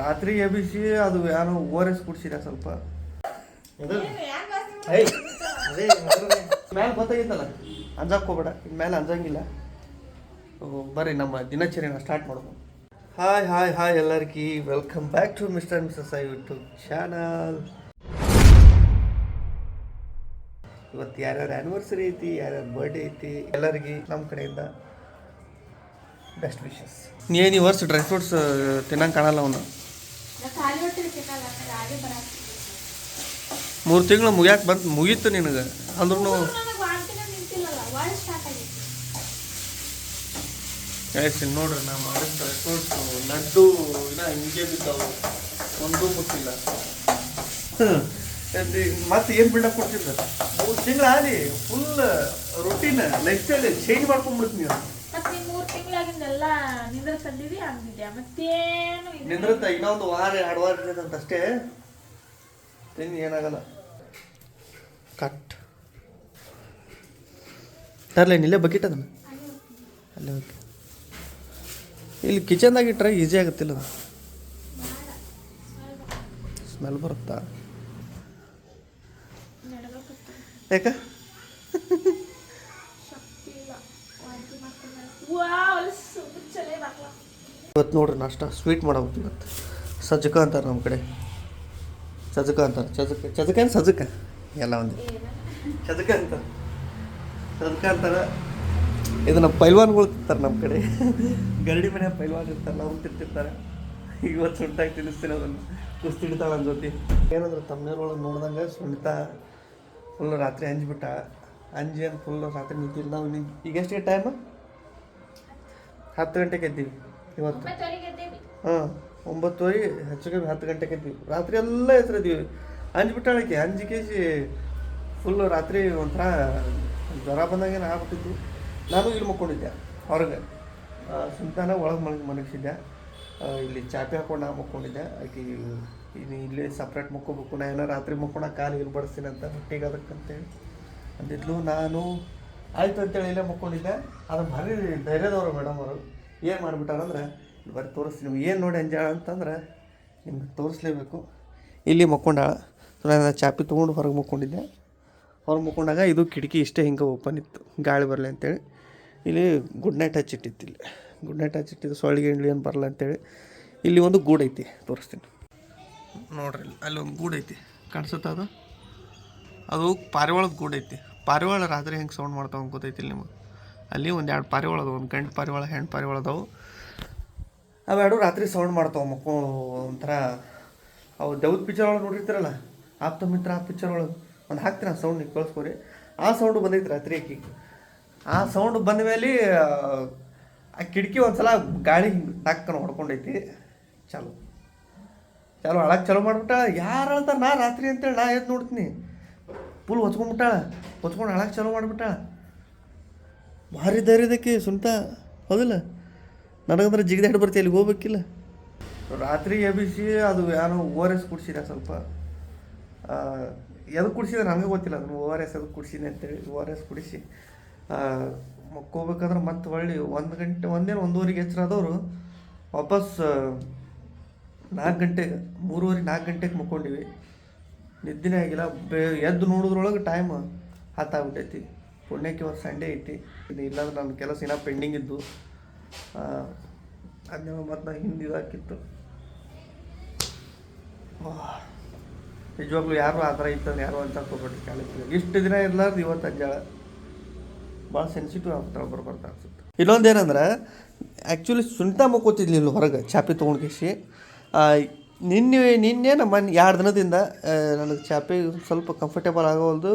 ರಾತ್ರಿ ಎಬ್ಬಿಸಿ ಅದು ಏನೋ ಓ ಆರ್ ಎಸ್ ಕುಡ್ಸಿರ ಸ್ವಲ್ಪ ಮೇಲೆ ಗೊತ್ತಾಗಿತ್ತಲ್ಲ? ಅಂಜಾಕೋಬೇಡ ಇನ್ ಮೇಲೆ ಅಂಜಂಗಿಲ್ಲ. ಓ, ಬರ್ರಿ ನಮ್ಮ ದಿನಚರಿನ ಸ್ಟಾರ್ಟ್ ಮಾಡೋದು ಹಾಯ್ ಹಾಯ್ ಹಾಯ್ ಎಲ್ಲರಿಗೆ welcome back to mister missus I YouTube channel ಇವತ್ತು ಯಾರ್ಯಾರ ಆ್ಯನಿವರ್ಸರಿ ಐತಿ ಯಾರ್ಯಾರ ಬರ್ಡೇ ಐತಿ ಎಲ್ಲರಿಗೆ ನಮ್ಮ ಕಡೆಯಿಂದ ಬೆಸ್ಟ್ ವಿಶಸ್ ನೀನು ಈ ವರ್ಷ ಡ್ರೈ ಫ್ರೂಟ್ಸ್ ತಿನ್ನಂಗೆ ಕಾಣಲ್ಲ ಅವನು? ಮೂರು ತಿಂಗಳು ಮುಗ್ಯಾಕೆ ಬಂತು ಮುಗೀತು ನಿನಗೆ. ಅಂದ್ರೂ ಆಯ್ತು ನೋಡ್ರಿ ನಾ ಮಾಡಿದ ಡ್ರೈ ಫ್ರೂಟ್ಸು ಲಡ್ಡು ಇನ್ನ ಹಿಂಗೆ ಬಿದ್ದಾವು. ಒಂದೂ ಮುಟ್ಟಿಲ್ಲ. ಮತ್ತೆ ಏನು ಬಿಲ್ಡಪ್ ಕೊಡ್ತಿದ್ದ? ಮೂರು ತಿಂಗಳು ಆಲಿ full routine life style change ಮಾಡ್ಕೊಂಡ್ಬಿಡ್ತೀನಿ ನೀವು ನೀನ್ ಮೂರ್ ತಿಂಗಳಾಗಿಂದೆಲ್ಲ ಮತ್ತೇನು ಇದು ನಿಂದ್ರತ್ತ ಇನ್ನೊಂದು ವಾರ ಎರಡು ವಾರ ಅಷ್ಟೇ. ತಿನ್ ಏನಾಗಲ್ಲ. ಕಟ್. ತರ್ಲೇನು ಇಲ್ಲೇ ಬಕೆಟ್ ಅದನ್ನ. ಅಲ್ಲೇ ಓಕೆ ಇಲ್ಲಿ ಕಿಚನ್ದಾಗ ಇಟ್ಟರೆ ಈಸಿ ಆಗುತ್ತಿಲ್ಲ ಅದು ಸ್ಮೆಲ್ ಬರುತ್ತಾ? ಯಾಕ? ಇವತ್ತು ನೋಡ್ರಿ ನಾಷ್ಟ. ಸ್ವೀಟ್ ಮಾಡಬೇಕು ಇವತ್ತು. ಸಜ್ಜಕ ಅಂತಾರೆ ನಮ್ಮ ಕಡೆ. ಸಜ್ಜಕ ಅಂತಾರೆ. ಚಜಕ ಚಜಕ ಏನು ಸಜ್ಜಕ? ಎಲ್ಲ ಒಂದು. ಚಜಕ ಅಂತ. ಸಜ್ಜಕ ಅಂತಾರೆ. ಇದನ್ನು ಪೈಲ್ವಾನ್ಗಳು ತಿಂತಾರೆ ನಮ್ಮ ಕಡೆ. ಗರಡಿ ಮನೆ ಪೈಲ್ವಾನ್ ಇರ್ತಾರೆ ಅವ್ರು ತಿಂತಿರ್ತಾರೆ. ಇವತ್ತು ಸುಂಟಾಗಿ ತಿನ್ನಿಸ್ತೀನಿ ಅದನ್ನು. ಕುಸ್ತಿ ಹಿಡಿತಾಳೆ ನನ್ನ ಜೊತೆ. ಏನಂದ್ರೆ ತಮ್ಮನೇರೊಳಗೆ ನೋಡ್ದಂಗೆ ಸುಂಟ ಫುಲ್ ರಾತ್ರಿ ಅಂಜ್ಬಿಟ್ಟ. ಅಂಜಿ ಅಂತ ಫುಲ್ ರಾತ್ರಿ ನಿಂತಿಲ್ಲ ನಾವು ಈಗ ಎಷ್ಟಿಗೆ ಟೈಮು? ಹತ್ತು ಗಂಟೆಗೆ ಎದ್ದೀವಿ. ಇವತ್ತು. ಹಾಂ ಒಂಬತ್ತುವರೆ ಹೆಚ್ಚು ಕಮ್ಮಿ ಹತ್ತು ಗಂಟೆಗೆ ಇದ್ವಿ ರಾತ್ರಿ ಎಲ್ಲ ಹೆಸರಿದ್ದೀವಿ ಅಂಜ್ಬಿಟ್ಟಾಳಕ್ಕೆ ಅಂಜಿಕೇಸಿ ಫುಲ್ಲು ರಾತ್ರಿ ಒಂಥರ ಜ್ವರ ಬಂದಾಗೇನು ಆಗ್ಬಿಟ್ಟಿತ್ತು. ನಾನು ಇಲ್ಲಿ ಮಕ್ಕೊಂಡಿದ್ದೆ ಹೊರಗೆ. ಸುಂತಾನ ಒಳಗೆ ಮಲಗಿ ಮಲಗಿಸಿದ್ದೆ. ಇಲ್ಲಿ ಚಾಪೆ ಹಾಕೊಂಡು ನಾ ಮಕ್ಕೊಂಡಿದ್ದೆ. ಆಕೆ ಇನ್ನು ಇಲ್ಲೇ ಸಪ್ರೇಟ್ ಮಕ್ಕೋಬೇಕು. ನಾ ಏನೋ ರಾತ್ರಿ ಮಕ್ಕೊಂಡ ಕಾಲು ಇಲ್ಲಿ ಬಡಿಸ್ತೀನಿ ಅಂತ ಹೊಟ್ಟೆಗೆ ಅದಕ್ಕಂತೇಳಿ ಅಂದಿದ್ಲು. ನಾನು ಆಯ್ತು ಅಂತೇಳಿ ಇಲ್ಲೇ ಮಕ್ಕೊಂಡಿದ್ದೆ. ಅದು ಭಾರಿ ಧೈರ್ಯದವರು ಮೇಡಮ್ ಅವರು. ಏನು ಮಾಡಿಬಿಟ್ಟಾರಂದ್ರೆ ಬರೀ ತೋರಿಸ್ತೀನಿ ಏನು ನೋಡಿ ಅಂಜಾಳ ಅಂತಂದ್ರೆ, ನಿಮ್ಗೆ ತೋರಿಸ್ಲೇಬೇಕು. ಇಲ್ಲಿ ಮಕ್ಕೊಂಡಾಳ. ನಾನು ಚಾಪಿ ತೊಗೊಂಡು ಹೊರಗೆ ಮುಕ್ಕೊಂಡಿದ್ದೆ. ಹೊರಗೆ ಮುಕ್ಕೊಂಡಾಗ ಇದು ಕಿಟಕಿ ಇಷ್ಟೇ ಹಿಂಗೆ ಓಪನ್ ಇತ್ತು, ಗಾಳಿ ಬರಲಿ ಅಂತೇಳಿ. ಇಲ್ಲಿ ಗುಡ್ ನೈಟ್ ಹಚ್ಚಿಟ್ಟಿತ್ತು ಇಲ್ಲಿ. ಗುಡ್ ನೈಟ್ ಹಚ್ಚಿಟ್ಟಿದ್ದು ಸೊಳ್ಳಿಗೆ ಗಿಂಡ್ಲಿ ಏನು ಬರಲ್ಲ ಅಂತೇಳಿ. ಇಲ್ಲಿ ಒಂದು ಗೂಡು ಐತಿ, ತೋರಿಸ್ತೀನಿ. ನೋಡ್ರಿ ಅಲ್ಲಿ ಒಂದು ಗೂಡು ಐತಿ. ಕಾಣಿಸುತ್ತಾ ಅದು? ಅದು ಪಾರಿವಾಳದ ಗೂಡು ಐತಿ. ಪಾರಿವಾಳ ರಾತ್ರಿ ಹೆಂಗೆ ಸೌಂಡ್ ಮಾಡ್ತಾವ ಗೊತ್ತೈತಿ ಇಲ್ಲಿ ನಿಮಗೆ? ಅಲ್ಲಿ ಒಂದು ಎರಡು ಪಾರಿವಾಳ ಅದಾವೆ, ಒಂದು ಗಂಡು ಪಾರಿವಾಳ ಹೆಣ್ಣು ಪಾರಿವಾಳ ಅವು ಅವೆರಡು ರಾತ್ರಿ ಸೌಂಡ್ ಮಾಡ್ತಾವೆ ಮಕ್ಕಳು ಒಂಥರ. ಅವು ದೌದ್ ಪಿಕ್ಚರ್ ಒಳಗೆ ನೋಡಿರ್ತೀರಲ್ಲ, ಆಪ್ತ ಮಿತ್ರ ಆ ಪಿಕ್ಚರ್ ಒಳಗೆ. ಒಂದು ಹಾಕ್ತೀನಿ ಆ ಸೌಂಡ್ ನೀವು ಕಳಿಸ್ಕೊರಿ. ಆ ಸೌಂಡು ಬಂದೈತೆ ರಾತ್ರಿ ಆಕಿ. ಆ ಸೌಂಡ್ ಬಂದ ಮೇಲೆ, ಆ ಕಿಟಕಿ ಒಂದ್ಸಲ ಗಾಳಿ ಹಿಂಗೆ ಟಕ್ಕನ ಹೊಡ್ಕೊಂಡೈತಿ. ಚಾಲು. ಚಾಲು ಅಳಕ್ಕೆ ಚಾಲು ಮಾಡಿಬಿಟ್ಟಾಳ. ಯಾರು ಅಳ್ತಾರೆ ನಾ ರಾತ್ರಿ ಅಂತೇಳಿ ನಾ ಎದ್ದು ನೋಡ್ತೀನಿ. ಫುಲ್ ಹೊಚ್ಕೊಂಡ್ಬಿಟ್ಟಾಳ. ಹೊಚ್ಕೊಂಡು ಅಳಕ್ಕೆ ಚಾಲು ಮಾಡಿಬಿಟ್ಟಾಳ. ಭಾರಿ ಧೈರ್ಯದಕ್ಕೆ ಸುಂಟ ಹೌದಿಲ್ಲ? ನನಗಂದ್ರೆ ಜಿಗಿದಾಡಿ ಬರ್ತೀವಿ ಅಲ್ಲಿಗೆ ಹೋಗ್ಬೇಕಿಲ್ಲ? ರಾತ್ರಿ ಎಬ್ಬಿಸಿ ಅದು ಯಾರೋ ಓ ಆರ್ ಎಸ್ ಕುಡಿಸಿದೆ ಸ್ವಲ್ಪ. ಎದಕ್ಕೆ ಕುಡಿಸಿದೆ ನನಗೆ ಗೊತ್ತಿಲ್ಲ, ಅದನ್ನು ಓ ಆರ್ ಎಸ್ ಅದು ಕುಡಿಸಿದೆ ಅಂತೇಳಿ. ಓ ಆರ್ ಎಸ್ ಕುಡಿಸಿ. ಮಕ್ಕೋಬೇಕಾದ್ರೆ ಮತ್ತೆ ಹೊಳ್ಳಿ ಒಂದು ಗಂಟೆ ಒಂದೇನು ಒಂದೂವರೆಗೆ ಹೆಚ್ಚರಾದವರು ವಾಪಸ್ ನಾಲ್ಕು ಗಂಟೆಗೆ ಮೂರುವರೆ, ನಾಲ್ಕು ಗಂಟೆಗೆ ಮಕ್ಕೊಂಡಿವಿ. ನಿದ್ದೆನೇ ಆಗಿಲ್ಲ, ಬೆ, ಎದ್ದು ನೋಡಿದ್ರೊಳಗೆ ಟೈಮ್ ಹತ್ತಾಗ್ಬಿಟ್ಟೈತಿ ಪುಣ್ಯಕ್ಕೆ ಇವತ್ತು ಸಂಡೇ ಐತಿ. ಇದು ಇಲ್ಲಾಂದ್ರೆ ನನ್ನ ಕೆಲಸ ಇನ್ನೂ ಪೆಂಡಿಂಗ್ ಇದ್ದು ಅದನ್ನ ಮತ್ತು ನಾ ಹಿಂದೆ ಇದಾಕಿತ್ತು ನಿಜವಾಗ್ಲೂ ಯಾರು ಆ ಥರ ಇತ್ತಂದ್ರೆ ಯಾರು ಅಂತ ಕೊಟ್ಟು ಕಾಲಿತ್ತು ಇಷ್ಟು ದಿನ ಇರಲಾರ್ದು ಇವತ್ತು ಅಜ್ಜಾಳ ಭಾಳ ಸೆನ್ಸಿಟಿವ್ ಆಗ್ತಾರೆ ಒಬ್ಬರು ಬರ್ತಾ ಅನ್ಸುತ್ತೆ. ಇನ್ನೊಂದೇನಂದ್ರೆ ಆ್ಯಕ್ಚುಲಿ ಸುಂಟ ಮುಕ್ಕೋತಿದ್ಲಿಲ್ಲ ಹೊರಗೆ, ಚಾಪಿ ತೊಗೊಂಡ್ಕೇಸಿ ನಿನ್ನೆ ನಿನ್ನೆ ನಮ್ಮ ಎರಡು ದಿನದಿಂದ ನನಗೆ ಚಾಪಿ ಸ್ವಲ್ಪ ಕಂಫರ್ಟೇಬಲ್ ಆಗೋಲ್ದು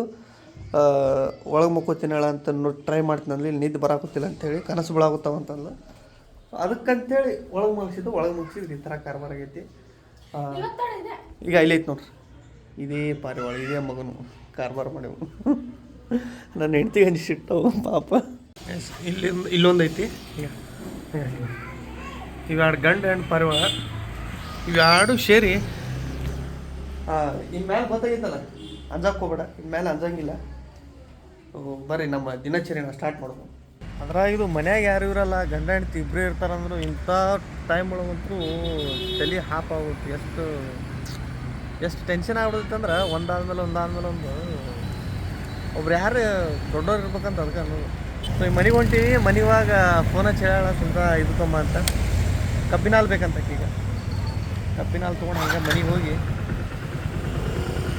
ಒಳಗೆ ಮಕ್ಕೋತೀನಳ ಅಂತ ನೋಡಿ ಟ್ರೈ ಮಾಡ್ತೀನಿ ಇಲ್ಲಿ ನಿದ್ದೆ ಬರಾಕತ್ತಿಲ್ಲ ಅಂತೇಳಿ ಕನಸು ಬಿಳಾಗುತ್ತಾವ ಅಂತಂದು. ಅದಕ್ಕಂತೇಳಿ ಒಳಗೆ ಮುಗಿಸಿದ್ದು ಒಳಗೆ ಮುಗಿಸಿದ್ರೆ ಈ ಥರ ಕಾರ್ಬಾರ ಆಗೈತಿ. ಈಗ ಇಲ್ಲಿ ಐತೆ ನೋಡ್ರಿ. ಇದೇ ಪಾರಿವಾಳ ಇದೇ ಮಗನು ಕಾರ್ಬಾರ ಮಾಡ್ಯವು. ನನ್ನ ಹೆಂಡ್ತಿಗೆ ಅನಿಸಿಟ್ಟವು ಪಾಪ. ಎಸ್ ಇಲ್ಲಿ ಇಲ್ಲೊಂದು ಐತಿ. ಈಗ ಇವೆರಡು ಗಂಡು ಹೆಣ್ಣು ಪಾರಿವಾಳ ಎರಡು ಸೇರಿ. ಇನ್ನು ಮೇಲೆ ಗೊತ್ತಾಗಿತ್ತಲ್ಲ ಅಂಜಕ್ಕೆ ಹೋಗ್ಬೇಡ. ಇನ್ಮೇಲೆ ಮೇಲೆ ಅಂಜಂಗಿಲ್ಲ. ಬರ್ರಿ ನಮ್ಮ ದಿನಚರಿನ ಸ್ಟಾರ್ಟ್ ಮಾಡೋದು ಅದ್ರಾಗ ಇದು ಮನ್ಯಾಗ ಯಾರು ಇರಲ್ಲ, ಗಂಡ ಹೆಂಡತಿ ಇಬ್ಬರೇ ಇರ್ತಾರಂದ್ರು ಇಂಥ ಟೈಮ್ ಒಳಗಂತೂ ತಲೆ ಹಾಪ್ ಆಗುತ್ತೆ ಎಷ್ಟು ಎಷ್ಟು ಟೆನ್ಷನ್ ಆಗ್ಬಿಡುತ್ತೆ ಅಂದ್ರೆ ಒಂದಾದ್ಮೇಲೆ ಒಂದಾದ್ಮೇಲೆ ಒಂದು ಒಬ್ರು ಯಾರು ದೊಡ್ಡವ್ರು ಇರ್ಬೇಕಂತ ಅದಕ್ಕೆ ಅನ್ನೋದು. ಸೊ ಈ ಮನೆಗೆ ಹೊಂಟೀವಿ ಮನೆವಾಗ ಫೋನ್ ಸುಂದ ಇದು ತಮ್ಮ ಅಂತ. ಕಬ್ಬಿನ ಹಾಲು ಬೇಕಂತ ಈಗ ಕಬ್ಬಿನ ಹಾಲು ತೊಗೊಂಡು ಹಂಗೆ ಮನೆಗೆ ಹೋಗಿ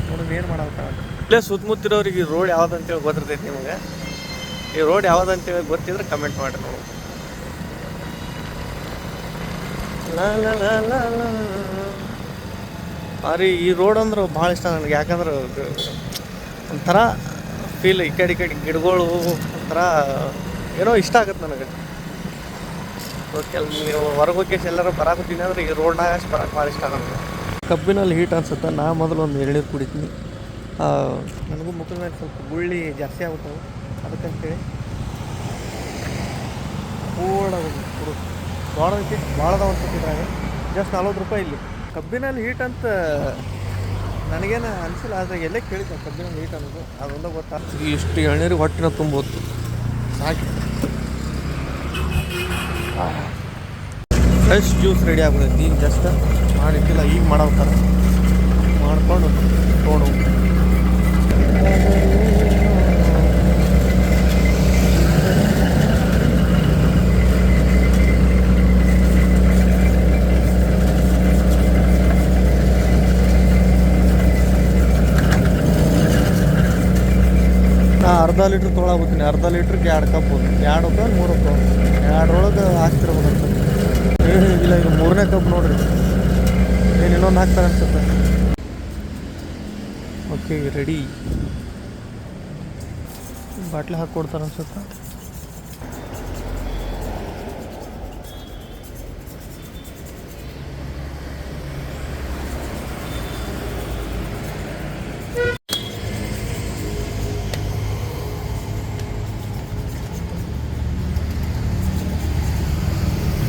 ನೋಡೋದು ಏನು ಮಾಡಾಕ ಇಲ್ಲೇ ಸುತ್ತಮುತ್ತಿರೋರಿಗೆ ಈ ರೋಡ್ ಯಾವ್ದಂತೇಳಿ ಗೊತ್ತಿರ್ತೈತಿ ನಿಮಗೆ? ಈ ರೋಡ್ ಯಾವ್ದಂತೇಳಿ ಗೊತ್ತಿದ್ರೆ ಕಮೆಂಟ್ ಮಾಡಿ ನೋಡಿ ಅರಿ ಈ ರೋಡ್ ಅಂದ್ರೆ ಭಾಳ ಇಷ್ಟ ನನಗೆ. ಯಾಕಂದ್ರೆ ಒಂಥರ ಫೀಲ್ ಈ ಕಡೆ ಈ ಕಡೆ ಗಿಡಗಳು ಒಂಥರ ಏನೋ ಇಷ್ಟ ಆಗುತ್ತೆ ನನಗೆ. ನೀವು ಹೊರಗೋಕೆ ಎಲ್ಲರೂ ಬರಾಕತ್ತೀನಿ ಅಂದ್ರೆ ಈ ರೋಡ್ನಾಗ ಅಷ್ಟು ಬರಕ್ಕೆ ಭಾಳ ಇಷ್ಟ ನನಗೆ. ಕಬ್ಬಿನಲ್ಲಿ ಹೀಟ್ ಅನ್ಸುತ್ತೆ? ನಾ ಮೊದಲು ಒಂದು ಎಳ್ನೀರು ಕುಡಿತೀನಿ. ನನಗೂ ಮುಖದ ಮೇಲೆ ಸ್ವಲ್ಪ ಗುಳ್ಳಿ ಜಾಸ್ತಿ ಆಗುತ್ತೆ ಅದಕ್ಕಂತೇಳಿ. ಪೂರ್ಣ ಹುಡುಗ ಭಾಳ ಐತಿ ಭಾಳ ಅದಾವ ಜಸ್ಟ್ ನಲ್ವತ್ತು ರೂಪಾಯಿ ಇಲ್ಲಿ. ಕಬ್ಬಿನಲ್ಲಿ ಹೀಟ್ ಅಂತ ನನಗೇನು ಅನಿಸಿಲ್ಲ ಆದರೆ ಎಲ್ಲೇ ಕೇಳಿದ್ದೆ ಕಬ್ಬಿನಲ್ಲಿ ಹೀಟ್ ಅನ್ನೋದು. ಅದೊಂದ ಗೊತ್ತಾಗ್ತದೆ ಇಷ್ಟು ಎಳ್ನೀರಿಗೆ ಹೊಟ್ಟಿನ ತುಂಬೋದು. ಸಾಕಿ. ಫ್ರೆಶ್ ಜ್ಯೂಸ್ ರೆಡಿ ಆಗ್ಬಿಡುತ್ತೆ. ಈಗ ಜಸ್ಟ್ ಮಾಡಿಟ್ಟಿಲ್ಲ ಈಗ ಮಾಡಾವ್ತಾರ ಮಾಡ್ಕೊಂಡು ತೊಗೊಂಡು ಅರ್ಧ ಲೀಟ್ರ್ ತೊಗೊಳಾಗ್ಬಿಡ್ತೀನಿ ಅರ್ಧ ಲೀಟ್ರಿಗೆ ಎರಡು ಕಪ್ ಎರಡು ಕಪ್ ಮೂರು ಕಪ್. ಎರಡರೊಳಗೆ ಹಾಕ್ತಿರ್ಬೇಕಂತ ಹೇಳಿ ಇಲ್ಲ ಈಗ ಮೂರನೇ ಕಪ್ ನೋಡ್ರಿ. ಏನು ಇನ್ನೊಂದು ಹಾಕ್ತಾರೆ ಅನ್ಸುತ್ತೆ. ಓಕೆ ರೆಡಿ ಬಾಟ್ಲಿ ಹಾಕ್ಕೊಡ್ತಾರೆ ಅನ್ಸುತ್ತೆ?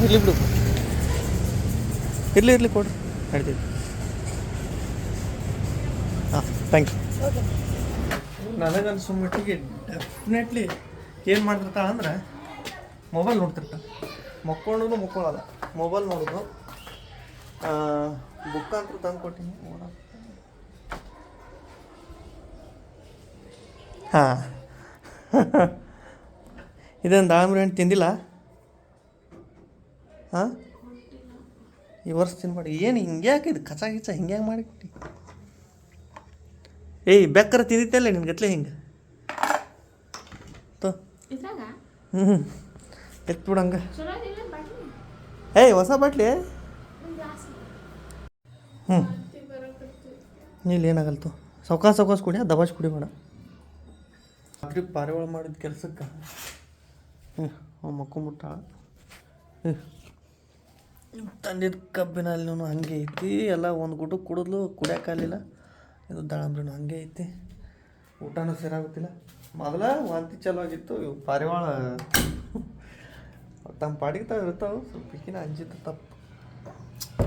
ಇರ್ಲಿ ಬಿಡು. ಇರಲಿ ಇರಲಿ ಕೊಡ್ರಿ ನಡ್ತೀವಿ ಹಾಂ ಥ್ಯಾಂಕ್ ಯು ನನಗನ್ಸೋ ಮಟ್ಟಿಗೆ ಡೆಫಿನೆಟ್ಲಿ ಏನು ಮಾಡ್ತಿರ್ತಾಳೆ ಅಂದ್ರೆ ಮೊಬೈಲ್ ನೋಡ್ತಿರ್ತಾಳೆ. ಮಕ್ಕೊಂಡು ಮಕ್ಕೊಳ್ಳಲ್ಲ ಮೊಬೈಲ್ ನೋಡೋದು. ಬುಕ್ ಅಂತ ತಂದು ಕೊಟ್ಟಿನಿ. ಹಾಂ. ಇದೇನು ದಾಳಿಂಬ್ರಿ ಹಣ್ಣು ತಿಂದಿಲ್ಲ? ಹಾಂ? ಈ ವರ್ಷ ತಿನ್ಬೇಡಿ. ಏನು ಹಿಂಗ್ಯಾಕೆ ಇದು ಕಚ್ಚಾ ಗಿಚ ಹಿಂಗ್ಯಾಕೆ ಮಾಡಿಬಿಟ್ಟು ಏಯ್ ಬೆಕ್ಕರ ತಿಂದಿತ್ತಲ್ಲ ನಿನ್ ಗತ್ಲೆ ಹಿಂಗೆ? ತೋ. ಹ್ಞೂ ಎತ್ಬಿಡು ಹಂಗೆ. ಚಲೋ ಇದಿಲ್ಲ ಬಾಟ್ಲಿ? ಏಯ್ ಹೊಸ ಬಾಟ್ಲಿ? ಹ್ಞೂ ಇಲ್ಲಿ ಏನಾಗಲ್ತು ಸೌಕಾಸ ಸೌಕಾಸ ಕುಡಿಯ ದಬಾಸ್ ಕುಡಿಬೇಡ ರಾತ್ರಿ ಪಾರಿವಾಳ ಮಾಡಿದ ಕೆಲ್ಸಕ್ಕೆ? ಹ್ಞೂ ಅವ ಮುಟ್ಟ ಹ್ಞೂ ತಂದಿದ್ದು ಕಬ್ಬಿನಲ್ಲಿ ಹಂಗೆ ಐತಿ ಎಲ್ಲ ಒಂದು ಗುಟು ಕುಡಿದ್ಲು ಕುಡಿಯೋಕ್ಕಾಗಲಿಲ್ಲ ಇದು ದಾಳಂಬ್ರಿನೂ ಹಂಗೆ ಐತಿ. ಊಟನೂ ಸೇರಾಗುತ್ತಿಲ್ಲ ಮೊದಲ ವಾಂತಿ ಚಲೋ ಆಗಿತ್ತು ಇವು ಪಾರಿವಾಳ ತಮ್ಮ ಪಾಡಿಗೆ ತಾವು ಇರ್ತಾವೆ ಸ್ವಲ್ಪ ಅಂಜಿತ್ತು ತಪ್ಪು.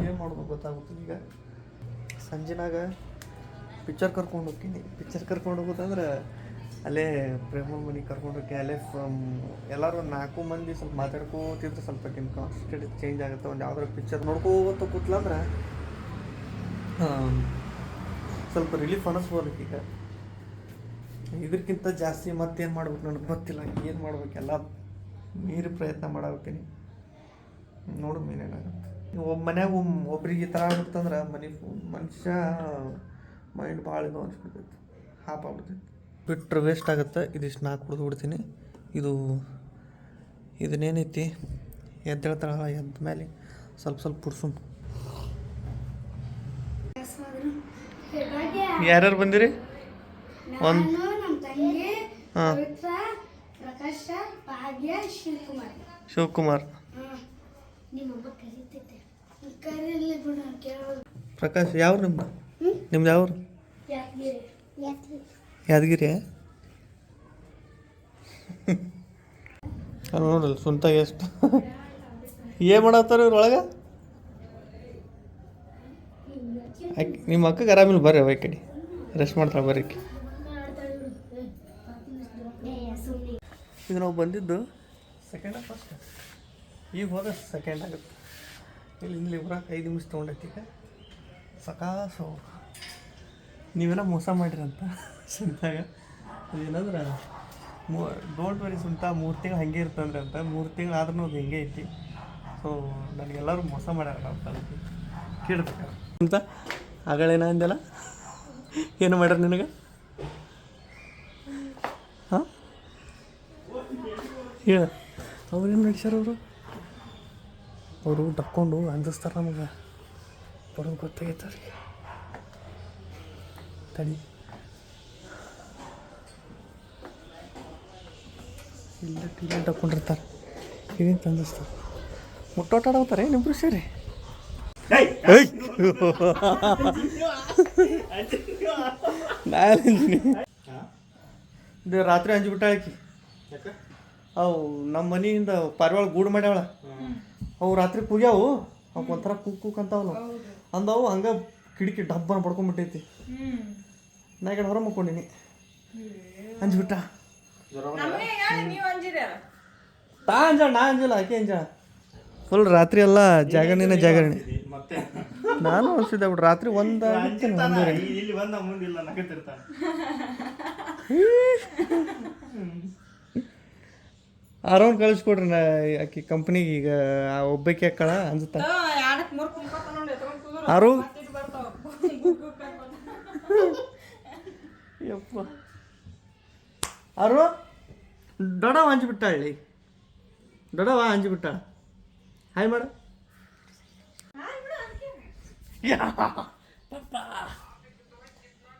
ಏನು ಮಾಡೋದು ಗೊತ್ತಾಗುತ್ತೆ ಈಗ. ಸಂಜೆನಾಗ ಪಿಕ್ಚರ್ ಕರ್ಕೊಂಡು ಹೋಗ್ತೀನಿ. ಪಿಕ್ಚರ್ ಕರ್ಕೊಂಡು ಹೋಗೋದಂದ್ರೆ ಅಲ್ಲೇ ಪ್ರೇಮ ಮನೆಗೆ ಕರ್ಕೊಂಡು ಹೋಗಿ, ಅಲ್ಲೇ ಎಲ್ಲರೂ ಒಂದು ನಾಲ್ಕು ಮಂದಿ ಸ್ವಲ್ಪ ಮಾತಾಡ್ಕೋತಿದ್ರೆ ಸ್ವಲ್ಪ ನಿಮ್ಮ ಕಾನ್ಸಂಟ್ರೇಟ್ ಚೇಂಜ್ ಆಗುತ್ತೆ. ಒಂದು ಯಾವ್ದಾರು ಪಿಕ್ಚರ್ ನೋಡ್ಕೋತ ಕೂತ್ಲಂದ್ರೆ ಸ್ವಲ್ಪ ರಿಲೀಫ್ ಅನ್ನಿಸ್ಬೋದು ಈಗ. ಇದಕ್ಕಿಂತ ಜಾಸ್ತಿ ಮತ್ತೇನು ಮಾಡ್ಬೇಕು ನನಗೆ ಗೊತ್ತಿಲ್ಲ ಏನು ಮಾಡ್ಬೇಕೆಲ್ಲ ಮೀರಿ ಪ್ರಯತ್ನ ಮಾಡಬೇಕೀನಿ. ನೋಡು ಮೀನೇನಾಗುತ್ತೆ ಒಬ್ಬ ಮನ್ಯಾಗ ಒಬ್ರಿಗೆ ಈ ಥರ ಆಗ್ಬಿಡ್ತಂದ್ರೆ ಮನೆ ಮನುಷ್ಯ ಮೈಂಡ್ ಭಾಳ ಇದು ಅನ್ಸ್ಬಿಡ್ತೈತಿ, ಹಾಪ್ ಆಗ್ಬಿಡ್ತೈತಿ. ಬಿಟ್ಟರೆ ವೇಸ್ಟ್ ಆಗುತ್ತೆ, ಇದಿಷ್ಟು ನಾ ಕುಡಿದು ಬಿಡ್ತೀನಿ. ಇದು, ಇದನ್ನೇನೈತಿ ಎದ್ದೇಳ್ತಾಳ ಎದ್ದ ಮೇಲೆ ಸ್ವಲ್ಪ ಸ್ವಲ್ಪ ಪುಡ್ಸು. ಯಾರ್ಯಾರು ಬಂದಿರಿ? ಒಂದು ನಮ್ಮ ತಂಗಿ ಹಾಂ. ಶಿವಕುಮಾರ್. ಪ್ರಕಾಶ್ ಯಾವ ನಿಮ್ದು? ನಿಮ್ದು ಯಾವ್ರು? ಯಾದಗಿರಿ. ಯಾದಗಿರಿ. ನೋಡ್ರಿ ನೋಡಲ್ಲ ಸುಂತ ಎಷ್ಟು. ಏನು ಮಾಡತ್ತಾರ ಇವ್ರೊಳಗೆ ನಿಮ್ಮ ಅಕ್ಕಗೆ ಆರಾಮಿಲ್ಲ ಬರ್ರಿ ಅವ ಈ ಕಡೆ. ರೆಸ್ಟ್ ಮಾಡ್ತಾಳೆ ಬರ್ರಿ ಆಕಿ. ಇದು ನಾವು ಬಂದಿದ್ದು ಸೆಕೆಂಡ ಫಸ್ಟ್ ಈಗ ಹೋದ ಸೆಕೆಂಡ್ ಆಗುತ್ತೆ. ಇಲ್ಲಿ ಇಲ್ಲಿ ಬರೋಕೆ ಐದು ನಿಮಿಷ ತೊಗೊಂಡೈತಿ ಈಗ. ಸಕಾಸು. ನೀವೆಲ್ಲ ಮೋಸ ಮಾಡಿರಂತ ಸುಂತಾಗ ಏನಂದ್ರೆ, ಮೂ ಡೋಂಟ್ ವರಿ ಸುಂತ ಮೂರು ತಿಂಗಳು ಹಾಗೆ ಇರ್ತಂದ್ರೆ ಅಂತ. ಮೂರು ತಿಂಗಳು ಆದ್ರೂ ಅದು ಹೆಂಗೆ ಐತಿ. ಸೊ ನನಗೆಲ್ಲರೂ ಮೋಸ ಮಾಡ್ಯಾರ ಅಂತ ಕೇಳ್ಬೇಕು? ಅಂತ ಆಗಳೇನ ಅಂದೆಲ್ಲ? ಏನು ಮಾಡ್ಯಾರ ನಿನಗೆ? ಹಾಂ? ಹೇಳ. ಅವ್ರೇನು ನಡೆಸ್ಯಾರ ಅವರು? ಅವರು ಡಕ್ಕೊಂಡು ಅಂದಿಸ್ತಾರೆ ನಮಗೆ. ಬರೋದು ಗೊತ್ತಾಗೈತೆ ಅವ್ರಿಗೆ. ತಡಿ. ಇಲ್ಲ ಟಿವಿ ಡಕ್ಕೊಂಡಿರ್ತಾರೆ ಇದೇನು ತಂದಿಸ್ತಾರೆ? ಮುಟ್ಟೋಟಾಡೋತಾರೆ ಆಡೋತಾರೆ ಸೇರಿ? ಸೇರಿ ಇದು ರಾತ್ರಿ ಅಂಜು ಬಿಟ್ಟ ಆಕಿ. ಅವು ನಮ್ಮ ಮನೆಯಿಂದ ಪಾರಿವಾಳ ಗೂಡು ಮಾಡ್ಯಾವಳ ಅವು ರಾತ್ರಿ ಕೂಗ್ಯಾವು. ಅವು ಒಂಥರ ಕೂಕ್ ಕುಕ್ ಅಂತಾವಲ್ಲ. ಅಂದವು ಹಂಗೆ ಕಿಟಕಿ ಡಬ್ಬನ ಪಡ್ಕೊಂಡ್ಬಿಟ್ಟೈತಿ ನಾ ಹೊರ ಮಕ್ಕೊಂಡಿನಿ. ಅಂಜ್ಬಿಟ್ಟ ತಾ ಅಂಜಾಳ ನಾ ಅಂಜಲ್ಲ ಆಕೆ ಅಂಜಾಳ ಫುಲ್ ರಾತ್ರಿ ಎಲ್ಲ ಜಾಗರಣೆ ಜಾಗರಣೆ. ಮತ್ತೆ? ನಾನು ಅನ್ಸಿದ್ದೆ ಬಿಡು ರಾತ್ರಿ ಒಂದು ಆರಾಮ್ ಇಲ್ಲಿ ಬಂದ ಮುಂದಿಲ್ಲ ನಗತಿರ್ತಾನೆ ಅರೌಂಡ್ ಕಳಿಸ್ಕೊಡ್ರಿ ನಾ ಆಕಿ ಕಂಪ್ನಿಗೆ ಈಗ ಆ ಹಾಕಳ ಅಕ್ಕಳ ಅನ್ಸುತ್ತ ಎತ್ಕೊಂಡ್ ಕುಂದ್ರು. ಆರು? ಮತ್ತಿಟ್ ಬರ್ತಾವ. ಹೇಳಿ. ಯಪ್ಪ. ದೊಡವ ದೊಡವ ಹಂಚ್ಬಿಟ್ಟಾಳ ಹಾಯ್ ಮಾಡ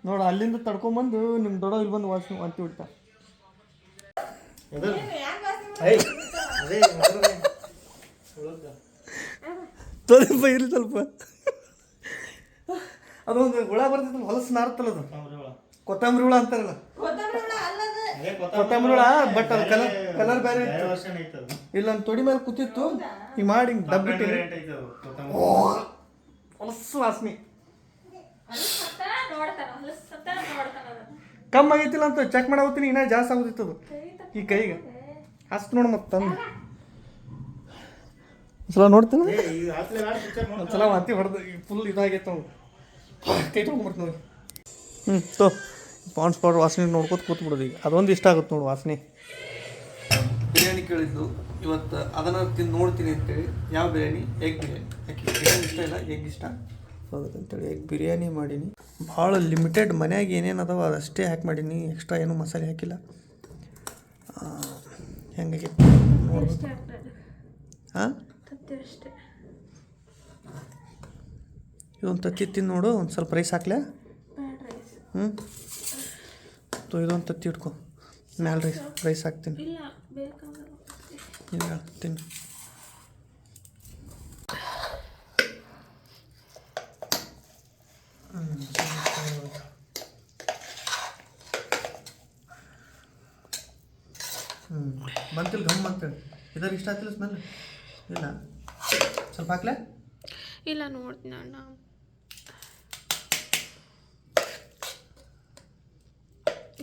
ನೋಡ ಅಲ್ಲಿಂದ ತಡ್ಕೊಂಬಂದು ನಿಮ್ಮ ದೊಡ್ಡ ಇಲ್ಲಿ ಬಂದು ವಾಸನೆ ವಾಂತಿ ಬಿಡ್ತ? ಸ್ವಲ್ಪ ಇರ್ಲಿ ಸ್ವಲ್ಪ. ಅದೊಂದು ಹುಳ ಬರ್ತೈತಿ ಹೊಲಸು ನಾರ್ತಲ್ಲ ಅದು. ಕೊತ್ತಂಬರಿ ಹುಳ. ಅಂತಾರಲ್ಲ. ಕೊತ್ತಂಬ್ರಿ ಹುಳ ಬಟ್ ಅದು ಕಲರ್ ಕಲರ್ ಬೇರೆ ಇತ್ತು. ಇಲ್ಲ ನನ್ನ ತೊಡಿ ಮೇಲೆ ಕೂತಿತ್ತು. ಈ ಮಾಡಿ ಹಿಂಗೆ ಡಬ್ಬಿಟ್ಟಿನಿ ವಾಸನೆ ಅದನ್ನ. ಕಮ್ಮಿ ಆಗೈತಿಲ್ಲ ಅಂತ ಚೆಕ್ ಮಾಡ್ತೀನಿ ಇನ್ನೂ ಜಾಸ್ತಿ ಆಗುದಿತ್ತು ಅದು. ಈ ಕೈಗೆ. ಅಷ್ಟು ನೋಡು ಮತ್ತೆ ತಂದು. ಒಂದ್ಸಲ ನೋಡ್ತೀನಿ. ಒಂದ್ಸಲ ವಾಂತಿ ಹೊಡೆದು ಫುಲ್ ಇದಾಗೈತೆ ಅವ್ನು ಕೈ ತೊಗೊಂಡ್ಬಿಡ್ತು ನೋಡಿ ಹ್ಞೂ ತೋ. ಪಾಂಡ್ ಪೌಡರ್ ವಾಸನೆ ನೋಡ್ಕೊತ ಕೂತ್ಬಿಡೋದು ಈಗ. ಅದೊಂದು ಇಷ್ಟ ಆಗುತ್ತೆ ನೋಡು ವಾಸನೆ. ಬಿರಿಯಾನಿ ಕೇಳಿದ್ದು. ಇವತ್ತು ಅದನ್ನು ತಿಂದು ನೋಡ್ತೀನಿ ಅಂತೇಳಿ. ಯಾವ ಬಿರಿಯಾನಿ? ಎಗ್ ಬಿರಿಯಾನಿ. ಯಾಕೆ? ಬಿರಿಯಾನಿ ಇಷ್ಟ ಇಲ್ಲ? ಎಗ್ ಇಷ್ಟ? ಸೊ ಅದಕ್ಕಂತೇಳಿ ಎಗ್ ಬಿರಿಯಾನಿ ಮಾಡೀನಿ. ಭಾಳ ಲಿಮಿಟೆಡ್ ಮನ್ಯಾಗ ಏನೇನು ಅದಾವ ಅದಷ್ಟೇ ಹಾಕಿ ಮಾಡೀನಿ. ಎಕ್ಸ್ಟ್ರಾ ಏನೂ ಮಸಾಲೆ ಹಾಕಿಲ್ಲ. ಅಷ್ಟೇ ಹಾಂ ಇದೊಂದು ತತ್ತಿ ತಿಂದು ನೋಡು. ಒಂದು ಸ್ವಲ್ಪ ರೈಸ್ ಹಾಕ್ಲೆ. ಹ್ಞೂ ತೋ ಇದೊಂದು ತತ್ತಿ ಇಟ್ಕೊ. ಮ್ಯಾಲೆ ರೈಸ್ ರೈಸ್ ಹಾಕ್ತೀನಿ. ಇಲ್ಲ ತಿನ್ನು ಹ್ಞೂ ಬಂತಿಲ್ಲ ಗಮ್ ಅಂತೇಳಿ ಇದ್ರ ಇಷ್ಟ ಆಗ್ತಿಲ್ಲ ಸ್ಮೆಲ್ ಇಲ್ಲ. ಸ್ವಲ್ಪ ಹಾಕ್ಲೆ? ಇಲ್ಲ ನೋಡ್ತೀನಿ ಅಣ್ಣ.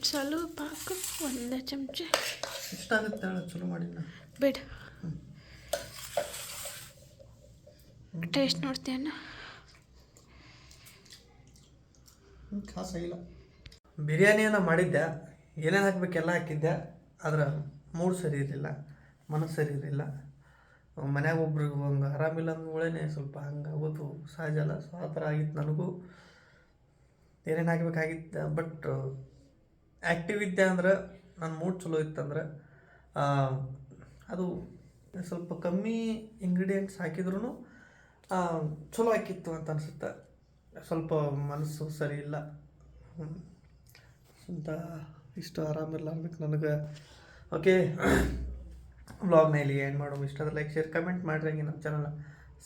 ಸ್ವಲ್ಪ ಹಾಕು ಒಂದೇ ಚಮಚ. ಇಷ್ಟ ಆಗುತ್ತೆ ಚಲೋ ಮಾಡಿಲ್ಲ ಬೇಡ. ಟೇಸ್ಟ್ ನೋಡ್ತೀಯಣ್ಣ ಖಾಸ ಇಲ್ಲ. ಬಿರಿಯಾನಿಯನ್ನು ಮಾಡಿದ್ದೆ. ಏನೇನು ಹಾಕ್ಬೇಕೆಲ್ಲ ಹಾಕಿದ್ದೆ. ಆದ್ರೆ ಮೂಡ್ ಸರಿ ಇರಲಿಲ್ಲ, ಮನಸ್ಸು ಸರಿ ಇರಲಿಲ್ಲ. ಮನ್ಯಾಗ ಒಬ್ರಿಗೆ ಹಂಗೆ ಆರಾಮಿಲ್ಲ ಅಂದ್ಗಳೇ ಸ್ವಲ್ಪ ಹಂಗೆ ಆಗೋದು ಸಹಜ ಅಲ್ಲ. ಸೊ ಆ ಥರ ಆಗಿತ್ತು ನನಗೂ. ಏನೇನು ಹಾಕಬೇಕಾಗಿತ್ತು ಬಟ್ ಆ್ಯಕ್ಟಿವ್ ಇದ್ದೆ ಅಂದ್ರೆ ನನ್ನ ಮೂಡ್ ಚಲೋ ಇತ್ತಂದ್ರೆ ಅದು ಸ್ವಲ್ಪ ಕಮ್ಮಿ ಇಂಗ್ರೀಡಿಯೆಂಟ್ಸ್ ಹಾಕಿದ್ರೂ ಚಲೋ ಆಕಿತ್ತು ಅಂತ ಅನಿಸುತ್ತೆ. ಸ್ವಲ್ಪ ಮನಸ್ಸು ಸರಿ ಇಲ್ಲ. ಅಂತ ಇಷ್ಟು ಆರಾಮಿಲ್ಲ ಅಂದ್ಬಿಟ್ಟು ನನಗೆ ಓಕೆ ವ್ಲಾಗ್ನ ಇಲ್ಲಿ ಏನು ಮಾಡೋ ಇಷ್ಟ ಲೈಕ್ ಶೇರ್ ಕಮೆಂಟ್ ಮಾಡಿರಿ, ಹಂಗೆ ನಮ್ಮ ಚಾನಲ್ನ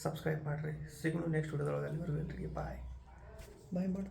ಸಬ್ಸ್ಕ್ರೈಬ್ ಮಾಡಿರಿ. ಸಿಗೋಣ ನೆಕ್ಸ್ಟ್ ವಿಡಿಯೋದೊಳಗೆ ಅಲ್ಲಿವರೆಗೂ ಎಲ್ರಿಗೆ. ಬಾಯ್ ಬಾಯ್ ಮಾಡು